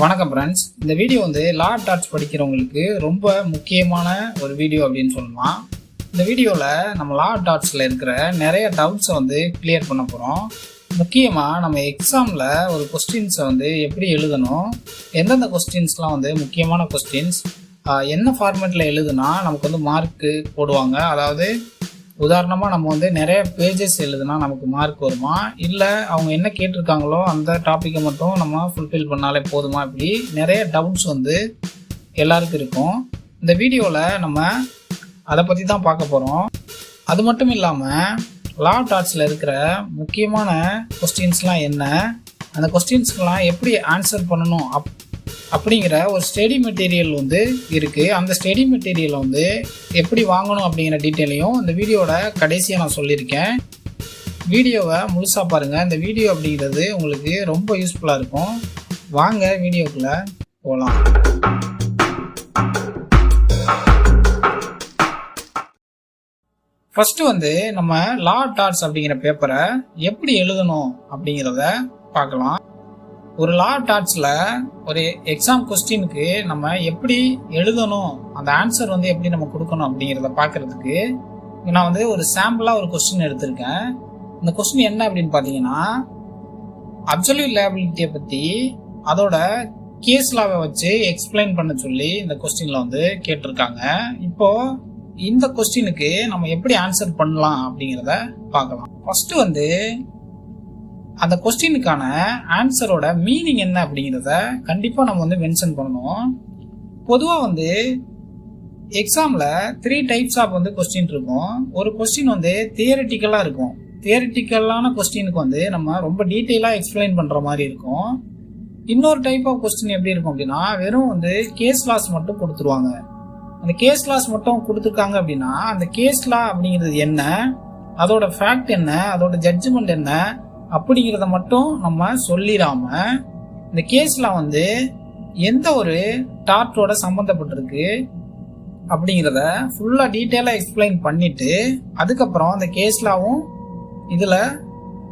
வணக்கம் ஃப்ரெண்ட்ஸ் இந்த வீடியோ வந்து லா டாட்ஸ் படிக்கிறவங்களுக்கு ரொம்ப முக்கியமான ஒரு வீடியோ அப்படின்னு சொல்லலாம். இந்த வீடியோவில் நம்ம லா டாட்ஸில் இருக்கிற நிறைய டவுட்ஸை வந்து கிளியர் பண்ண போகிறோம் முக்கியமாக நம்ம எக்ஸாமில் ஒரு கொஸ்டின்ஸை வந்து எப்படி எழுதணும்? எந்தெந்த கொஸ்டின்ஸ்லாம் வந்து முக்கியமான கொஸ்டின்ஸ் என்ன ஃபார்மேட்டில் எழுதுனா நமக்கு வந்து மார்க்கு போடுவாங்க? அதாவது உதாரணமாக நம்ம வந்து நிறைய பேஜஸ் எழுதுனா நமக்கு மார்க் வருமா? இல்லை அவங்க என்ன கேட்டிருக்காங்களோ அந்த டாப்பிக்கை மட்டும் நம்ம ஃபுல்ஃபில் பண்ணாலே போதுமா இப்படி நிறைய டவுட்ஸ் வந்து எல்லாருக்கும் இருக்கும். இந்த வீடியோவில் நம்ம அதை பற்றி தான் பார்க்க போகிறோம் அது மட்டும் இல்லாமல் லா டாட்ஸில் இருக்கிற முக்கியமான கொஸ்டின்ஸ்லாம் என்ன? அந்த கொஸ்டின்ஸ்க்கெலாம் எப்படி ஆன்சர் பண்ணணும்? அப் அப்படிங்கிற ஒரு ஸ்டடி மெட்டீரியல் வந்து இருக்குது அந்த ஸ்டடி மெட்டீரியலை வந்து எப்படி வாங்கணும் அப்படிங்கிற டீட்டெயிலையும் இந்த வீடியோட கடைசியாக நான் சொல்லியிருக்கேன். வீடியோவை முழுசாக பாருங்கள் இந்த வீடியோ அப்படிங்கிறது உங்களுக்கு ரொம்ப யூஸ்ஃபுல்லாக இருக்கும். வாங்க வீடியோக்குள்ளே போகலாம் ஃபஸ்ட்டு வந்து நம்ம லா டாட்ஸ் அப்படிங்கிற பேப்பரை எப்படி எழுதணும் அப்படிங்கிறத பார்க்கலாம். ஒரு லா டாட்ஸில் ஒரு எக்ஸாம் கொஸ்டினுக்கு நம்ம எப்படி எழுதணும்? அந்த ஆன்சர் வந்து எப்படி நம்ம கொடுக்கணும் அப்படிங்கிறத பார்க்கறதுக்கு நான் வந்து ஒரு சாம்பிளாக ஒரு கொஸ்டின் எடுத்திருக்கேன். இந்த கொஸ்டின் என்ன அப்படின்னு பார்த்தீங்கன்னா அப்சல்யூட் லேபிலிட்டியை பற்றி அதோட கேஸ் லாவை வச்சு எக்ஸ்பிளைன் பண்ண சொல்லி இந்த கொஸ்டினில் வந்து கேட்டிருக்காங்க. இப்போ இந்த கொஸ்டினுக்கு நம்ம எப்படி ஆன்சர் பண்ணலாம் அப்படிங்கிறத பார்க்கலாம். ஃபஸ்ட்டு வந்து அந்த கொஸ்டினுக்கான ஆன்சரோட மீனிங் என்ன அப்படிங்கிறத கண்டிப்பாக நம்ம வந்து மென்ஷன் பண்ணணும். பொதுவாக வந்து எக்ஸாமில் த்ரீ டைப்ஸ் ஆஃப் வந்து கொஸ்டின் இருக்கும். ஒரு கொஸ்டின் வந்து தியரிட்டிக்கலாக இருக்கும். தியரட்டிக்கலான கொஸ்டினுக்கு வந்து நம்ம ரொம்ப டீட்டெயிலாக எக்ஸ்பிளைன் பண்ணுற மாதிரி இருக்கும். இன்னொரு டைப் ஆஃப் கொஸ்டின் எப்படி இருக்கும் அப்படின்னா வெறும் வந்து கேஸ் லாஸ் மட்டும் கொடுத்துருவாங்க. அந்த கேஸ் லாஸ் மட்டும் கொடுத்துருக்காங்க அப்படின்னா அந்த கேஸ் லா அப்படிங்கிறது என்ன? அதோட ஃபேக்ட் என்ன? அதோட ஜட்ஜ்மெண்ட் என்ன? அப்படிங்கிறத மட்டும் நம்ம சொல்லிடாம இந்த கேஸில் வந்து எந்த ஒரு டாட்டோட சம்மந்தப்பட்டிருக்கு அப்படிங்கிறத ஃபுல்லாக டீட்டெயிலாக எக்ஸ்பிளைன் பண்ணிவிட்டு அதுக்கப்புறம் அந்த கேஸ்லாவும் இதில்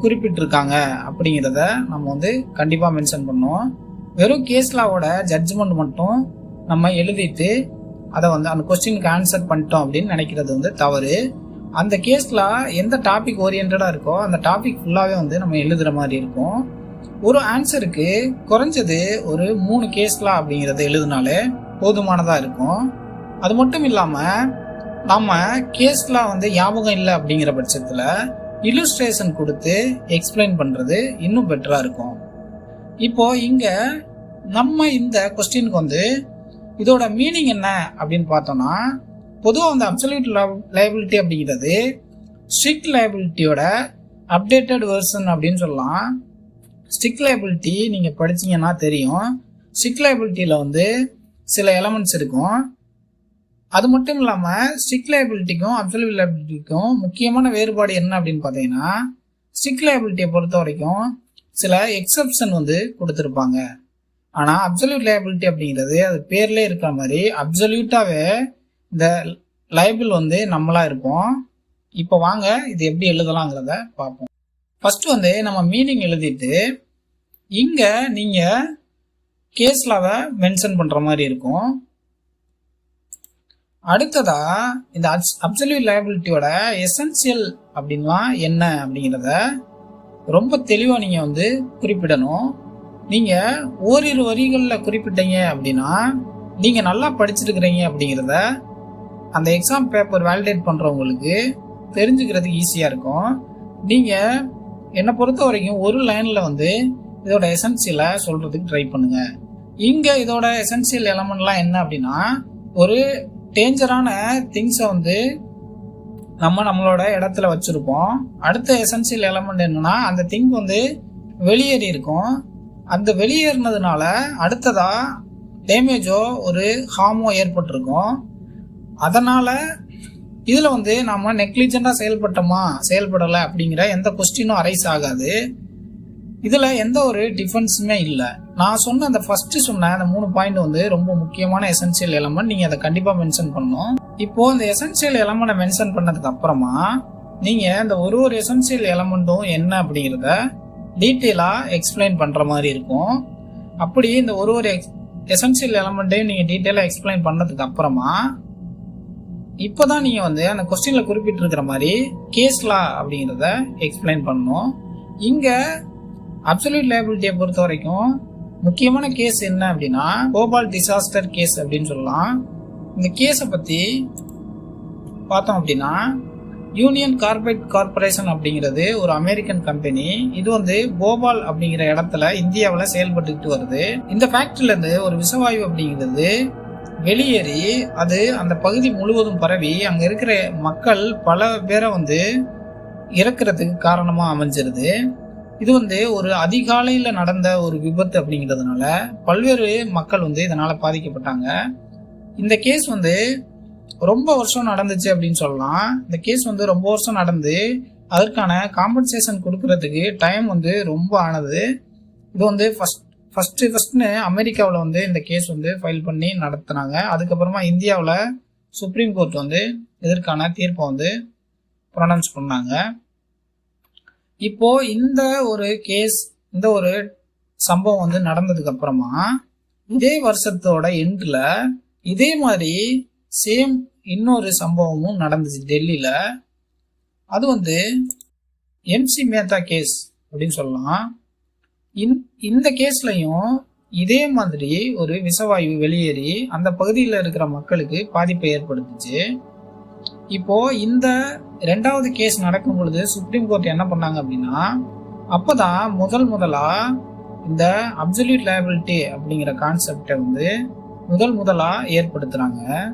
குறிப்பிட்டிருக்காங்க அப்படிங்கிறத நம்ம வந்து கண்டிப்பாக மென்ஷன் பண்ணோம் வெறும் கேஸ்லாவோட ஜட்ஜ்மெண்ட் மட்டும் நம்ம எழுதிட்டு அதை வந்து அந்த கொஸ்டினுக்கு ஆன்சர் பண்ணிட்டோம் அப்படின்னு நினைக்கிறது வந்து தவறு. அந்த கேஸில் எந்த டாபிக் ஓரியன்டாக இருக்கோ அந்த டாபிக் ஃபுல்லாகவே வந்து நம்ம எழுதுகிற மாதிரி இருக்கும். ஒரு ஆன்சருக்கு குறைஞ்சது ஒரு மூணு கேஸ்லாம் அப்படிங்கிறத எழுதினாலே போதுமானதாக இருக்கும். அது மட்டும் இல்லாமல் நம்ம கேஸ்லாம் வந்து ஞாபகம் இல்லை அப்படிங்கிற பட்சத்தில் இல்லுஸ்ட்ரேஷன் கொடுத்து எக்ஸ்பிளைன் பண்ணுறது இன்னும் பெட்டராக இருக்கும். இப்போது இங்கே நம்ம இந்த கொஸ்டினுக்கு வந்து இதோட மீனிங் என்ன அப்படின்னு பார்த்தோன்னா பொதுவாக வந்து அப்சல்யூட் லைபிலிட்டி அப்படிங்கிறது ஸ்ட்ரிக்ட் லைபிலிட்டியோட அப்டேட்டட் வெர்ஷன் அப்படின்னு சொல்லலாம். ஸ்ட்ரிக்ட் லைபிலிட்டி நீங்கள் படிச்சீங்கன்னா தெரியும். ஸ்ட்ரிக்ட் லைபிலிட்டியில் வந்து சில எலமெண்ட்ஸ் இருக்கும். அது மட்டும் இல்லாமல் ஸ்டிக் லைபிலிட்டிக்கும் அப்சல்யூட் லைபிலிட்டிக்கும் முக்கியமான வேறுபாடு என்ன அப்படின்னு பார்த்தீங்கன்னா ஸ்டிக் லைபிலிட்டியை பொறுத்த வரைக்கும் சில எக்ஸப்ஷன் வந்து கொடுத்துருப்பாங்க. ஆனால் அப்சல்யூட் லைபிலிட்டி அப்படிங்கிறது அது பேர்லேயே இருக்கிற மாதிரி அப்சல்யூட்டாகவே இந்த லைபிள் வந்து நம்மளா இருப்போம். இப்போ வாங்க இது எப்படி எழுதலாங்கிறத பார்ப்போம். ஃபர்ஸ்ட் வந்து நம்ம மீனிங் எழுதிட்டு இங்க நீங்க கேஸ்லாவை மென்ஷன் பண்ற மாதிரி இருக்கும். அடுத்ததா இந்த அப்சல்யூட் லைபிலிட்டியோட எசென்சியல் அப்படின்னா என்ன அப்படிங்கிறத ரொம்ப தெளிவாக நீங்கள் வந்து குறிப்பிடணும். நீங்கள் ஓரிரு வரிகளில் குறிப்பிட்டீங்க அப்படின்னா நீங்கள் நல்லா படிச்சிருக்கிறீங்க அப்படிங்கிறத அந்த எக்ஸாம் பேப்பர் வேலிடேட் பண்ணுறவங்களுக்கு தெரிஞ்சுக்கிறதுக்கு ஈஸியாக இருக்கும். நீங்கள் என்னை பொறுத்த வரைக்கும் ஒரு லைனில் வந்து இதோட எசென்சியலை சொல்கிறதுக்கு ட்ரை பண்ணுங்கள் இங்கே இதோட எசென்சியல் எலமெண்ட்லாம் என்ன அப்படின்னா ஒரு டேஞ்சரான திங்ஸை வந்து நம்ம நம்மளோட இடத்துல வச்சுருப்போம். அடுத்த எசென்சியல் எலமெண்ட் என்னென்னா அந்த திங் வந்து வெளியேறி இருக்கும். அந்த வெளியேறினதுனால அடுத்ததாக டேமேஜோ ஒரு ஹார்மோ ஏற்பட்டிருக்கும். அதனால் இதில் வந்து நாம் நெக்லிஜெண்டாக செயல்பட்டோமா செயல்படலை அப்படிங்கிற எந்த கொஸ்டினும் அரைஸ் ஆகாது. இதில் எந்த ஒரு டிஃபென்ஸுமே இல்லை. நான் சொன்ன அந்த ஃபஸ்ட்டு சொன்ன அந்த மூணு பாயிண்ட் வந்து ரொம்ப முக்கியமான எசென்சியல் எலமெண்ட் நீங்கள் அதை கண்டிப்பாக மென்ஷன் பண்ணணும். இப்போது இந்த எசென்சியல் எலமெண்ட்டை மென்ஷன் பண்ணதுக்கு அப்புறமா நீங்கள் இந்த ஒரு ஒரு எசென்சியல் எலமெண்ட்டும் என்ன அப்படிங்கிறத டீட்டெயிலாக எக்ஸ்பிளைன் பண்ணுற மாதிரி இருக்கும். அப்படி இந்த ஒரு ஒரு எக்ஸ் எசென்சியல் எலமெண்ட்டையும் நீங்கள் டீட்டெயிலாக எக்ஸ்பிளைன் பண்ணதுக்கு அப்புறமா இப்போ தான் நீங்கள் வந்து அந்த கொஸ்டினில் குறிப்பிட்டிருக்கிற மாதிரி கேஸ் லா அப்படிங்கிறத எக்ஸ்பிளைன் பண்ணணும். இங்கே அப்சல்யூட் லேபிலிட்டியை பொறுத்த வரைக்கும் முக்கியமான கேஸ் என்ன அப்படின்னா கோபால் டிசாஸ்டர் கேஸ் அப்படின்னு சொல்லலாம். இந்த கேஸை பற்றி பார்த்தோம் அப்படின்னா யூனியன் கார்பரேட் கார்பரேஷன் அப்படிங்கிறது ஒரு அமெரிக்கன் கம்பெனி இது வந்து போபால் அப்படிங்கிற இடத்துல இந்தியாவில் செயல்பட்டுக்கிட்டு வருது. இந்த ஃபேக்ட்ரியிலேருந்து ஒரு விஷவாயு அப்படிங்கிறது வெளியேறி அது அந்த பகுதி முழுவதும் பரவி அங்கே இருக்கிற மக்கள் பல பேரை வந்து இறக்கிறதுக்கு காரணமாக அமைஞ்சிருது. இது வந்து ஒரு அதிகாலையில் நடந்த ஒரு விபத்து அப்படிங்கிறதுனால பல்வேறு மக்கள் வந்து இதனால் பாதிக்கப்பட்டாங்க. இந்த கேஸ் வந்து ரொம்ப வருஷம் நடந்துச்சு அப்படின்னு சொல்லலாம். இந்த கேஸ் வந்து ரொம்ப வருஷம் நடந்து அதற்கான காம்பன்சேஷன் கொடுக்கறதுக்கு டைம் வந்து ரொம்ப ஆனது. இது வந்து ஃபஸ்ட் ஃபஸ்ட்டு ஃபஸ்ட்னு அமெரிக்காவில் வந்து இந்த கேஸ் வந்து ஃபைல் பண்ணி நடத்துனாங்க. அதுக்கப்புறமா இந்தியாவில் சுப்ரீம் கோர்ட் வந்து இதற்கான தீர்ப்பை வந்து ப்ரொனவுன்ஸ் பண்ணாங்க. இப்போ இந்த ஒரு கேஸ் இந்த ஒரு சம்பவம் வந்து நடந்ததுக்கப்புறமா இதே வருஷத்தோட எண்டில் இதே மாதிரி சேம் இன்னொரு சம்பவமும் நடந்துச்சு டெல்லியில். அது வந்து எம்சி மேத்தா கேஸ் அப்படின்னு சொல்லலாம். இந்த கேஸ்லையும் இதே மாதிரி ஒரு விஷவாயு வெளியேறி அந்த பகுதியில் இருக்கிற மக்களுக்கு பாதிப்பை ஏற்படுத்துச்சு. இப்போ இந்த ரெண்டாவது கேஸ் நடக்கும் பொழுது சுப்ரீம் கோர்ட் என்ன பண்ணாங்க அப்படின்னா அப்போதான் முதல் முதலா இந்த அப்சல்யூட் லேபிலிட்டி அப்படிங்கிற கான்செப்டை வந்து முதல் முதலா ஏற்படுத்துறாங்க.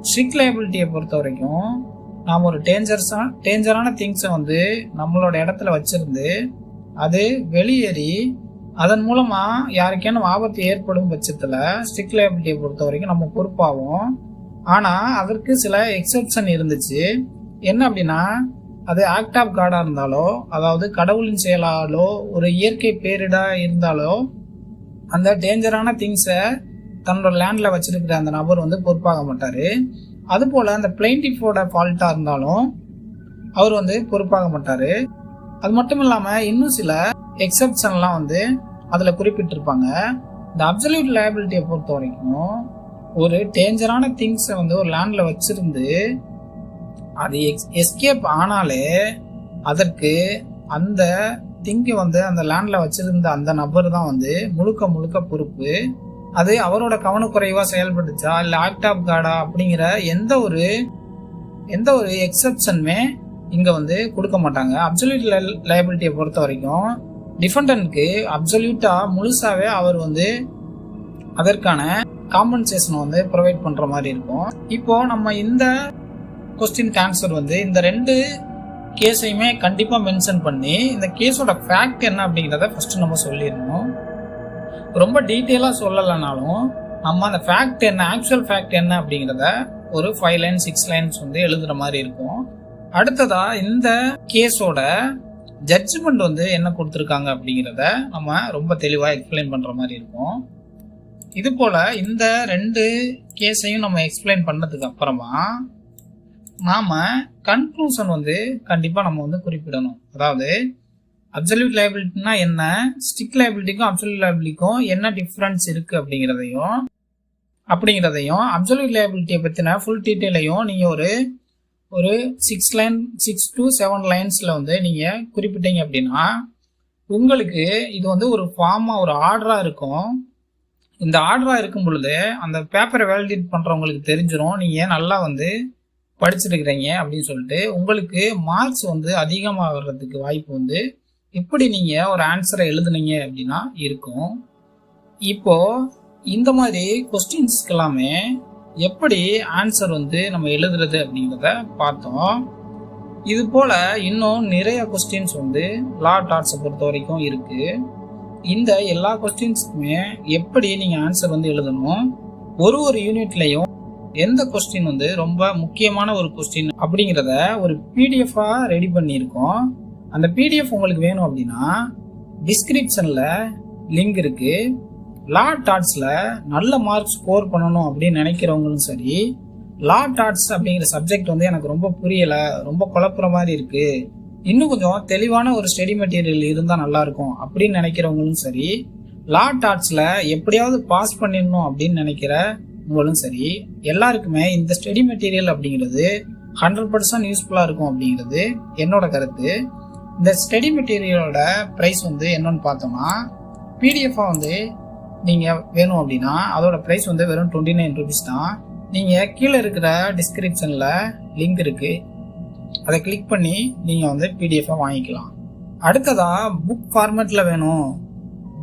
ஸ்ட்ரிக் லேபிலிட்டியை பொறுத்த வரைக்கும் நாம் ஒரு டேஞ்சர்ஸாக டேஞ்சரான திங்ஸை வந்து நம்மளோட இடத்துல வச்சிருந்து அது வெளியேறி அதன் மூலமா யாருக்கேனும் ஆபத்து ஏற்படும் பட்சத்தில் ஸ்ட்ரிக் லைபிலிட்டியை பொறுத்த வரைக்கும் நம்ம பொறுப்பாகும் ஆனால் அதற்கு சில எக்ஸெப்ஷன் இருந்துச்சு. என்ன அப்படின்னா அது ஆக்ட் ஆஃப் காடாக இருந்தாலோ அதாவது கடவுளின் செயலாலோ ஒரு இயற்கை பேரிடா இருந்தாலோ அந்த டேஞ்சரான திங்ஸை தன்னோட லேண்டில் வச்சிருக்கிற அந்த நபர் வந்து பொறுப்பாக மாட்டார். அதுபோல் அந்த பிளைண்டிஃபோட ஃபால்ட்டாக இருந்தாலும் அவர் வந்து பொறுப்பாக மாட்டார். அது மட்டும் இல்லாம இன்னும் சில எக்ஸப்ஷன்லாம் வந்து அதுல குறிப்பிட்டிருப்பாங்க. இந்த அப்சல்யூட் லேபிலிட்டியை பொறுத்த வரைக்கும் ஒரு டேஞ்சரான திங்ஸை வந்து ஒரு லேண்டில் வச்சிருந்து அது எக்ஸ் எஸ்கேப் ஆனாலே அதற்கு அந்த திங்கை வந்து அந்த லேண்டில் வச்சிருந்த அந்த நபர் தான் வந்து முழுக்க முழுக்க பொறுப்பு. அது அவரோட கவனக்குறைவாக செயல்பட்டுச்சா? இல்லை ஆக்ட் ஆஃப் கார்டா அப்படிங்கிற எந்த ஒரு எந்த ஒரு எக்ஸப்ஷனுமே இங்கே வந்து கொடுக்க மாட்டாங்க. அப்சல்யூட் லைபிலிட்டியை பொறுத்த வரைக்கும் டிஃபெண்டனுக்கு அப்சல்யூட்டாக முழுசாவே அவர் வந்து அதற்கான காம்பன்சேஷன் வந்து ப்ரொவைட் பண்ணுற மாதிரி இருக்கும். இப்போ நம்ம இந்த கொஸ்டின் ஆன்சர் வந்து இந்த ரெண்டு கேஸையுமே கண்டிப்பாக மென்ஷன் பண்ணி இந்த கேஸோட ஃபேக்ட் என்ன அப்படிங்கிறத ஃபஸ்ட்டு நம்ம சொல்லிடணும். ரொம்ப டீட்டெயிலாக சொல்லலைனாலும் நம்ம அந்த ஃபேக்ட் என்ன ஆக்சுவல் ஃபேக்ட் என்ன அப்படிங்கிறத ஒரு ஃபைவ் லைன் சிக்ஸ் லைன்ஸ் வந்து எழுதுகிற மாதிரி இருக்கும். அடுத்ததா இந்த கேஸோட ஜட்ஜ்மெண்ட் வந்து என்ன கொடுத்துருக்காங்க அப்படிங்கிறத நம்ம ரொம்ப தெளிவாக எக்ஸ்பிளைன் பண்ணுற மாதிரி இருக்கும். இது போல் இந்த ரெண்டு கேஸையும் நம்ம எக்ஸ்பிளைன் பண்ணதுக்கு அப்புறமா நாம் கன்க்ளூஷன் வந்து கண்டிப்பாக நம்ம வந்து குறிப்பிடணும். அதாவது அப்சல்யூட் லைபிலிட்டினா என்ன ஸ்டிக் லைபிலிட்டிக்கும் அப்சல்யூட் லைபிலிட்டிக்கும் என்ன டிஃப்ரென்ஸ் இருக்குது அப்படிங்கிறதையும் அப்படிங்கிறதையும் அப்சல்யூட் லைபிலிட்டியை பற்றின ஃபுல் டீட்டெயிலையும் நீங்கள் ஒரு ஒரு six line six to seven லைன்ஸில் வந்து நீங்கள் குறிப்பிட்டீங்க அப்படின்னா உங்களுக்கு இது வந்து ஒரு ஃபார்மாக ஒரு ஆர்டராக இருக்கும். இந்த ஆர்டராக இருக்கும் பொழுது அந்த பேப்பரை வேலிடேட் பண்ணுறவங்களுக்கு தெரிஞ்சிடும் நீங்கள் நல்லா வந்து படிச்சிருக்கிறீங்க அப்படின்னு சொல்லிட்டு உங்களுக்கு மார்க்ஸ் வந்து அதிகமாக வர்றதுக்கு வாய்ப்பு வந்து இப்படி நீங்கள் ஒரு ஆன்சரை எழுதுனீங்க அப்படின்னா இருக்கும். இப்போது இந்த மாதிரி கொஸ்டின்ஸ்க்கு எல்லாமே எப்படி ஆன்சர் வந்து நம்ம எழுதுறது அப்படிங்கிறத பார்த்தோம். இது போல இன்னும் நிறைய கொஸ்டின்ஸ் வந்து லா டாட்ஸை பொறுத்த வரைக்கும் இருக்கு. இந்த எல்லா கொஸ்டின்ஸ்க்குமே எப்படி நீங்க ஆன்சர் வந்து எழுதணும்? ஒரு ஒரு யூனிட்லையும் எந்த கொஸ்டின் வந்து ரொம்ப முக்கியமான ஒரு கொஸ்டின் அப்படிங்கிறத ஒரு பிடிஎஃபா ரெடி பண்ணியிருக்கோம். அந்த பிடிஎஃப் உங்களுக்கு வேணும் அப்படின்னா டிஸ்கிரிப்ஷன்ல லிங்க் இருக்குது லா டாட்ஸில் நல்ல மார்க் ஸ்கோர் பண்ணணும் அப்படின்னு நினைக்கிறவங்களும் சரி லா டாட்ஸ் அப்படிங்கிற சப்ஜெக்ட் வந்து எனக்கு ரொம்ப புரியலை ரொம்ப குழப்புற மாதிரி இருக்குது இன்னும் கொஞ்சம் தெளிவான ஒரு ஸ்டடி மெட்டீரியல் இருந்தால் நல்லாயிருக்கும் அப்படின்னு நினைக்கிறவங்களும் சரி லா டாட்ஸில் எப்படியாவது பாஸ் பண்ணிடணும் அப்படின்னு நினைக்கிற உங்களும் சரி எல்லாருக்குமே இந்த ஸ்டடி மெட்டீரியல் அப்படிங்கிறது ஹண்ட்ரட் பர்சன்ட் யூஸ்ஃபுல்லாக இருக்கும் அப்படிங்கிறது என்னோட கருத்து. இந்த ஸ்டடி மெட்டீரியலோட ப்ரைஸ் வந்து என்னன்னு பார்த்தோம்னா பிடிஎஃபாக வந்து நீங்கள் வேணும் அப்படின்னா அதோட ப்ரைஸ் வந்து வெறும் டுவெண்ட்டி நைன் ருபீஸ் தான். நீங்கள் கீழே இருக்கிற டிஸ்கிரிப்ஷனில் லிங்க் இருக்குது அதை கிளிக் பண்ணி நீங்கள் வந்து பிடிஎஃபை வாங்கிக்கலாம். அடுத்ததாக புக் ஃபார்மேட்டில் வேணும்.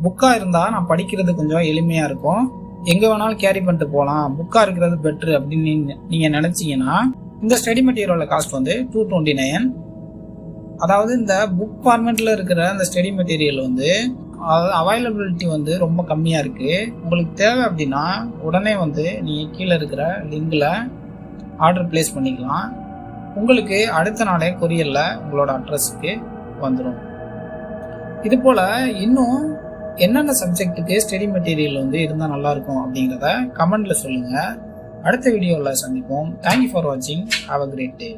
புக்காக இருந்தால் நான் படிக்கிறது கொஞ்சம் எளிமையாக இருக்கும். எங்கே வேணாலும் கேரி பண்ணிட்டு போகலாம். புக்காக இருக்கிறது பெட்ரு அப்படின்னு நீங்கள் நினச்சிங்கன்னா இந்த ஸ்டடி மெட்டீரியலோட காஸ்ட் வந்து டூ டுவெண்ட்டி நைன் அதாவது இந்த புக் ஃபார்மேட்டில் இருக்கிற அந்த ஸ்டடி மெட்டீரியல் வந்து அவைலபிலிட்டி வந்து ரொம்ப கம்மியாக இருக்குது உங்களுக்கு தேவை அப்படின்னா உடனே வந்து நீங்கள் கீழே இருக்கிற லிங்கில் ஆர்டர் ப்ளேஸ் பண்ணிக்கலாம். உங்களுக்கு அடுத்த நாளே கொரியரில் உங்களோட அட்ரஸுக்கு வந்துடும் இது போல் இன்னும் என்னென்ன சப்ஜெக்ட்டுக்கு ஸ்டடி மெட்டீரியல் வந்து இருந்தால் நல்லாயிருக்கும் அப்படிங்கிறத கமெண்டில் சொல்லுங்கள் அடுத்த வீடியோவில் சந்திப்போம். தேங்க்யூ ஃபார் வாட்சிங் ஹாவ் அ கிரேட் டே